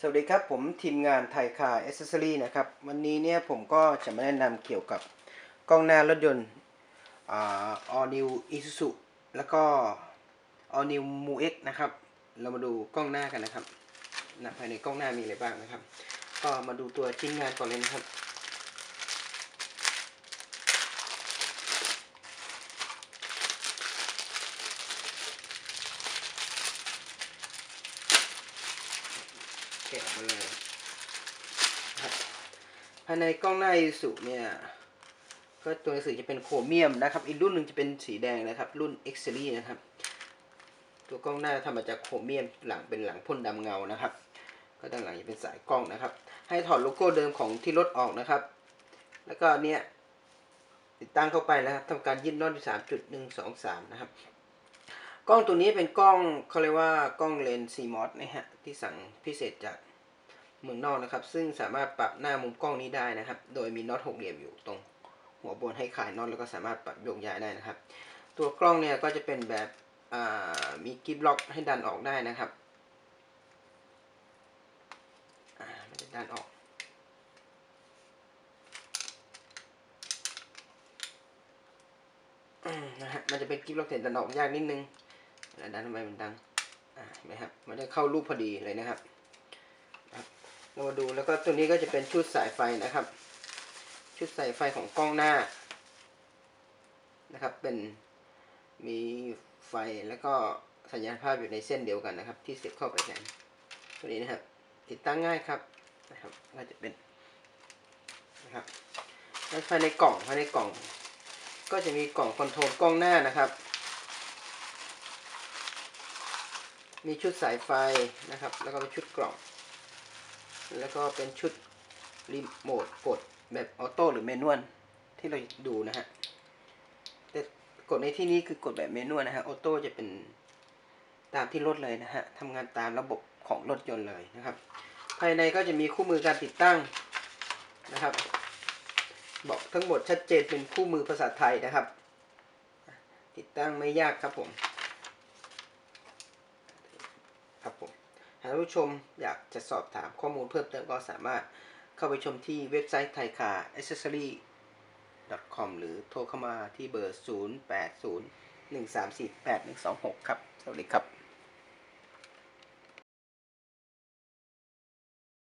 สวัสดีครับ ผมทีมงานไทยคาร์อเซสซอรี่นะครับ วันนี้เนี่ยผมก็จะมาแนะนำเกี่ยวกับกล้องหน้ารถยนต์ออนิวอิซุสแล้วก็ออนิวมูเอ็กนะครับ เรามาดูกล้องหน้ากันนะครับนะภายในกล้องหน้ามีอะไรบ้างนะครับ ก็มาดูตัวชิ้นงานก่อนเลยนะครับ แกะมาเลยภายในกล้องหน้าอิสุเนี่ย ก็ตัวหนังสือจะเป็นโครเมียมนะครับ อีกรุ่นหนึ่งจะเป็นสีแดงนะครับ รุ่น X Series นะครับ ตัวกล้องหน้าทำมาจากโครเมียมหลังเป็นหลังพ่นดำเงานะครับ ก็ด้านหลังจะเป็นสายกล้องนะครับ ให้ถอดโลโก้เดิมของที่รถออกนะครับ แล้วก็เนี่ยติดตั้งเข้าไปแล้วครับทำการยึดน็อตที่สามจุดหนึ่งสองสามนะครับ กล้องตัวนี้เป็นกล้องเขาเรียกว่ากล้องเลนส์ซีมอสนะฮะที่สั่งพิเศษจากเมืองนอกนะครับ ซึ่งสามารถปรับหน้ามุมกล้องนี้ได้นะครับ โดยมีน็อตหกเหลี่ยมอยู่ตรงหัวบนให้ขายน็อตแล้วก็สามารถปรับโยกย้ายได้นะครับ ตัวกล้องเนี่ยก็จะเป็นแบบมีกิฟล็อกให้ดันออกได้นะครับอ่ามันจะดันออกอนะฮะมันจะเป็นกิฟล็อกเห็นดันออกยากนิดนึง ดันทำไมมันดังอ่าเห็นไหมครับมันจะเข้ารูปพอดีเลยนะครับเรามาดูแล้วก็ตัวนี้ก็จะเป็นชุดสายไฟนะครับ ชุดสายไฟของกล้องหน้านะครับ เป็นมีไฟแล้วก็สัญญาณภาพอยู่ในเส้นเดียวกันนะครับ ที่เสียบเข้าไปกันตัวนี้นะครับ ติดตั้งง่ายครับนะครับก็จะเป็นนะครับแล้วภายในกล่องภายในกล่อง ก็จะมีกล่องคอนโทรลกล้องหน้านะครับ มีชุดสายไฟนะครับ แล้วก็เป็นชุดกล่อง แล้วก็เป็นชุดรีโมทกดแบบออโต้หรือเมนวลที่เราดูนะฮะ แต่กดในที่นี้คือกดแบบเมนวลนะฮะ ออโต้จะเป็นตามที่รถเลยนะฮะทำงานตามระบบของรถยนต์เลยนะครับ ภายในก็จะมีคู่มือการติดตั้งนะครับ บอกทั้งหมดชัดเจนเป็นคู่มือภาษาไทยนะครับ ติดตั้งไม่ยากครับผม ครับผมหากท่านผู้ชมอยากจะสอบถามข้อมูลเพิ่มเติมก็สามารถเข้าไปชมที่เว็บไซต์ไทยคา accessory com หรือโทรเข้ามาที่เบอร์ 0 8 0 1 3 4 8 1 2 6 ครับ สวัสดีครับ